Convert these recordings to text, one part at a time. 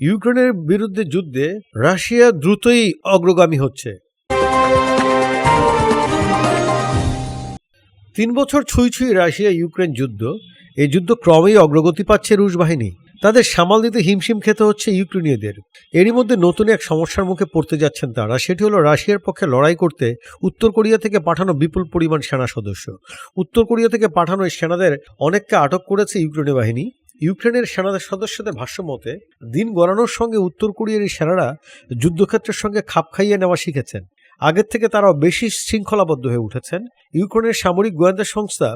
ইউক্রেনের বিরুদ্ধে যুদ্ধে রাশিয়া দ্রুতই অগ্রগামী হচ্ছে। তিন বছর ছুঁই ছুঁই রাশিয়া ইউক্রেন যুদ্ধ, এই যুদ্ধ ক্রমেই অগ্রগতি পাচ্ছে রুশ বাহিনী। তাদের সামাল দিতে হিমশিম খেতে হচ্ছে ইউক্রেনীয়দের। এরই মধ্যে নতুন এক সমস্যার মুখে পড়তে যাচ্ছেন তারা, সেটি হলো রাশিয়ার পক্ষে লড়াই করতে উত্তর কোরিয়া থেকে পাঠানো বিপুল পরিমাণ সেনা সদস্য। উত্তর কোরিয়া থেকে পাঠানো এই সেনাদের অনেককে আটক করেছে ইউক্রেনী বাহিনী। ইউক্রেনের সেনাদের সদস্যদের ভাষ্য মতে, দিন গড়ানোর সঙ্গে উত্তর কোরিয়ার এই সেনারা যুদ্ধক্ষেত্রের সঙ্গে খাপ খাইয়ে নেওয়া শিখেছেন। আগের থেকে তারাও বেশি শৃঙ্খলাবদ্ধ হয়ে উঠেছেন। ইউক্রেনের সামরিক গোয়েন্দা সংস্থা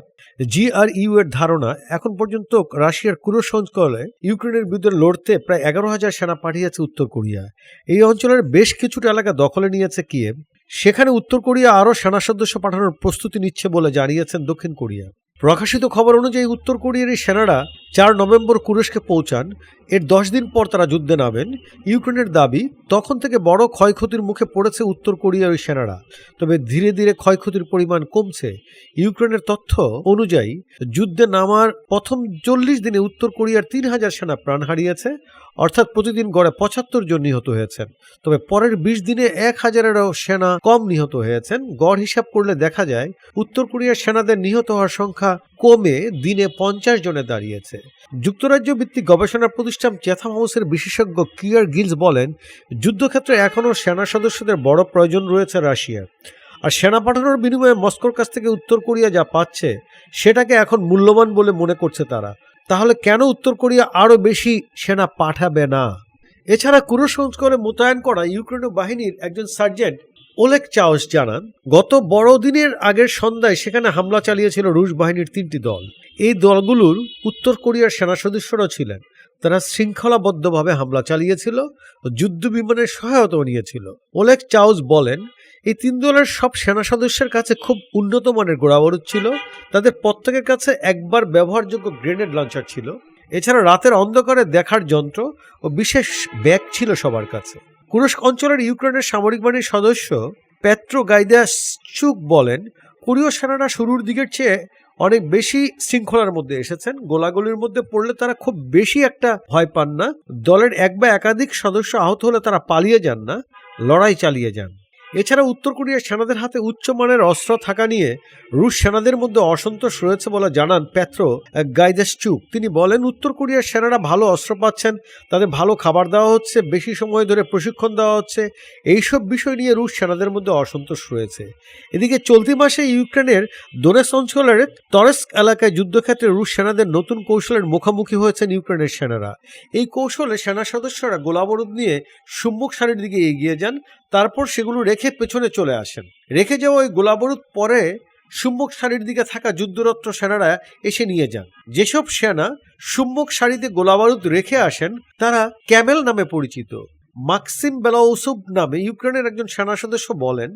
জিআরইউ এর ধারণা, এখন পর্যন্ত রাশিয়ার কুরস্ক অঞ্চলে ইউক্রেনের বিরুদ্ধে লড়তে প্রায় এগারো হাজার সেনা পাঠিয়েছে উত্তর কোরিয়া। এই অঞ্চলের বেশ কিছুটা এলাকা দখলে নিয়েছে কিয়েভ। সেখানে উত্তর কোরিয়া আরও সেনা সদস্য পাঠানোর প্রস্তুতি নিচ্ছে বলে জানিয়েছেন দক্ষিণ কোরিয়া। প্রকাশিত খবর অনুযায়ী উত্তর কোরিয়ার সেনারা চার নভেম্বর কুরস্কে পৌঁছান। এর দশ দিন পর তারা যুদ্ধে নামেন। ইউক্রেনের দাবি, তখন থেকে বড় ক্ষয়ক্ষতির মুখে পড়েছে উত্তর কোরিয়ার সেনারা। তবে ধীরে ধীরে ক্ষয়ক্ষতির পরিমাণ কমছে। ইউক্রেনের তথ্য অনুযায়ী, যুদ্ধে নামার প্রথম চল্লিশ দিনে উত্তর কোরিয়ার তিন হাজার সেনা প্রাণ হারিয়েছে, অর্থাৎ প্রতিদিন গড়ে পঁচাত্তর জন নিহত হয়েছেন। তবে পরের বিশ দিনে এক হাজারেরও সেনা কম নিহত হয়েছেন। গড় হিসাব করলে দেখা যায়, উত্তর কোরিয়ার সেনাদের নিহত হওয়ার সংখ্যা কমে দিনে পঞ্চাশ জনে দাঁড়িয়েছে। যুক্তরাজ্য ভিত্তিক গবেষণা প্রতিষ্ঠান চ্যাথাম হাউসের বিশেষজ্ঞ কিয়ার গিলস বলেন, যুদ্ধক্ষেত্রে এখনও সেনা সদস্যদের বড় প্রয়োজন রয়েছে রাশিয়ার। আর সেনা পাঠানোর বিনিময়ে মস্কোর কাছ থেকে উত্তর কোরিয়া যা পাচ্ছে, সেটাকে এখন মূল্যবান বলে মনে করছে তারা। তাহলে কেন উত্তর কোরিয়া আরও বেশি সেনা পাঠাবে না? এছাড়া কুরসংস্করে মোতায়েন করা ইউক্রেনীয় বাহিনীর একজন সার্জেন্ট ওলেক চাওস জানান, গত বড়দিনের আগের সন্ধ্যায় সেখানে হামলা চালিয়েছিল রুশ বাহিনীর তিনটি দল। এই দলগুলোর উত্তর কোরিয়ার সেনা সদস্যরা ছিলেন। তারা শৃঙ্খলাবদ্ধভাবে হামলা চালিয়েছিল ও যুদ্ধ বিমানের সহায়তাও নিয়েছিল। ওলেক চাউস বলেন, এই তিন দলের সব সেনা সদস্যের কাছে খুব উন্নত মানের গোড়াবারুদ ছিল। তাদের প্রত্যেকের কাছে একবার ব্যবহারযোগ্য গ্রেনেড লঞ্চার ছিল। এছাড়া রাতের অন্ধকারে দেখার যন্ত্র ও বিশেষ ব্যাগ ছিল সবার কাছে। কুরস্ক অঞ্চলের ইউক্রেনের সামরিক বাহিনীর সদস্য পেত্রো গাইদাসচুক বলেন, কোরীয় সেনারা শুরুর দিকের চেয়ে অনেক বেশি শৃঙ্খলার মধ্যে এসেছেন। গোলাগুলির মধ্যে পড়লে তারা খুব বেশি একটা ভয় পান না। দলের এক বা একাধিক সদস্য আহত হলে তারা পালিয়ে যান না, লড়াই চালিয়ে যান। এছাড়া উত্তর কোরিয়ার সেনাদের হাতে উচ্চমানের অস্ত্র থাকা নিয়ে রুশ সেনাদের মধ্যে অসন্তোষ রয়েছে বলে জানান প্যাত্রো গাইদাসচুক তিনি বলেন, উত্তর কোরিয়ার সেনারা ভালো অস্ত্র পাচ্ছেন, তাদের ভালো খাবার দেওয়া হচ্ছে, বেশি সময় ধরে প্রশিক্ষণ দেওয়া হচ্ছে। এইসব বিষয় নিয়ে রুশ সেনাদের মধ্যে অসন্তোষ রয়েছে। এদিকে চলতি মাসে ইউক্রেনের দোনেস অঞ্চলের তরেস্ক এলাকায় যুদ্ধক্ষেত্রে রুশ সেনাদের নতুন কৌশলের মুখোমুখি হয়েছেন ইউক্রেনের সেনারা। এই কৌশলে সেনা সদস্যরা গোলাবরুদ নিয়ে সম্মুখ সারির দিকে এগিয়ে যান। তারপর সেগুলো রেখে পেছনে চলে আসেন। রেখে যাওয়া ওই গোলাবরুদ পরে সম্মুখ সারির দিকে থাকা যুদ্ধরত্ন সেনারা এসে নিয়ে যান। যেসব সেনা সম্মুখ সারিতে গোলাবারুদ রেখে আসেন, তারা ক্যামেল নামে পরিচিত। মাক্সিম বেলাউসুব নামে ইউক্রেনের একজন সেনা সদস্য বলেন,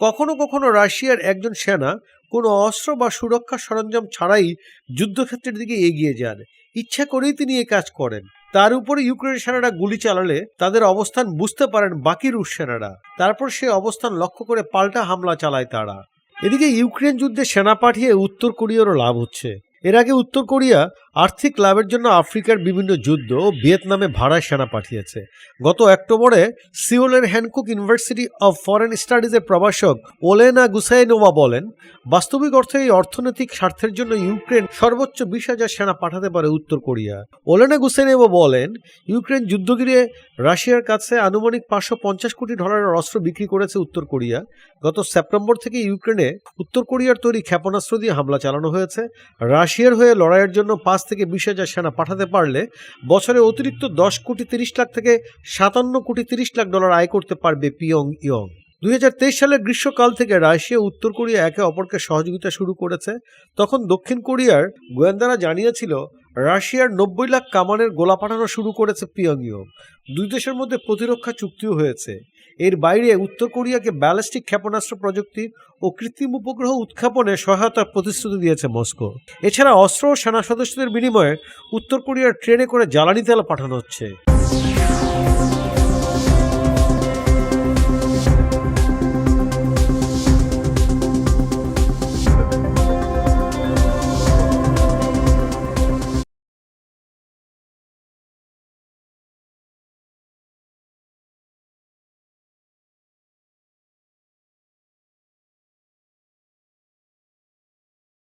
কখনো কখনো রাশিয়ার একজন সেনা কোনো অস্ত্র বা সুরক্ষা সরঞ্জাম ছাড়াই যুদ্ধক্ষেত্রের দিকে এগিয়ে যান। ইচ্ছা করেই তিনি এ কাজ করেন। তার উপরে ইউক্রেনের সেনারা গুলি চালালে তাদের অবস্থান বুঝতে পারেন বাকি রুশ সেনারা। তারপর সে অবস্থান লক্ষ্য করে পাল্টা হামলা চালায় তারা। এদিকে ইউক্রেন যুদ্ধে সেনা পাঠিয়ে উত্তর কোরিয়ারও লাভ হচ্ছে। এর আগে উত্তর কোরিয়া আর্থিক লাভের জন্য আফ্রিকার বিভিন্ন যুদ্ধ ভিয়েতনামে ভাড়ায় সেনা পাঠিয়েছে। গত অক্টোবরে সিওলের Hankuk university of foreign studies প্রভাষক ওলেনা গুসাইনোভা বলেন, বাস্তবিক অর্থে এই অর্থনৈতিক স্বার্থের জন্য ইউক্রেন সর্বোচ্চ বিশ হাজার সেনা পাঠাতে পারে উত্তর কোরিয়া। ওলেনা গুসাইনোভা বলেন, ইউক্রেন যুদ্ধগিরে রাশিয়ার কাছে আনুমানিক পাঁচশো পঞ্চাশ কোটি ডলারের অস্ত্র বিক্রি করেছে উত্তর কোরিয়া। গত সেপ্টেম্বর থেকে ইউক্রেনে উত্তর কোরিয়ার তৈরি ক্ষেপণাস্ত্র দিয়ে হামলা চালানো হয়েছে। রাশিয়ার হয়ে লড়াইয়ের জন্য পাঁচ থেকে বিশ হাজার সেনা পাঠাতে পারলে বছরে অতিরিক্ত দশ কোটি তিরিশ লাখ থেকে সাতান্ন কোটি তিরিশ লাখ ডলার আয় করতে পারবে পিয়ং ইয়ং। দুই সালের গ্রীষ্মকাল থেকে রাশিয়া উত্তর কোরিয়া একে অপরকে সহযোগিতা শুরু করেছে। তখন দক্ষিণ কোরিয়ার গোয়েন্দারা জানিয়েছিল রাশিয়ার নব্বই লাখ কামানের গোলা পাঠানো শুরু করেছে পিয়ংইয়ং। দুই দেশের মধ্যে প্রতিরক্ষা চুক্তিও হয়েছে। এর বাইরে উত্তর কোরিয়াকে ব্যালিস্টিক ক্ষেপণাস্ত্র প্রযুক্তি ও কৃত্রিম উপগ্রহ উৎক্ষেপণে সহায়তার প্রতিশ্রুতি দিয়েছে মস্কো। এছাড়া অস্ত্র ও সেনা সদস্যদের বিনিময়ে উত্তর কোরিয়ার ট্রেনে করে জ্বালানি তেল পাঠানো হচ্ছে।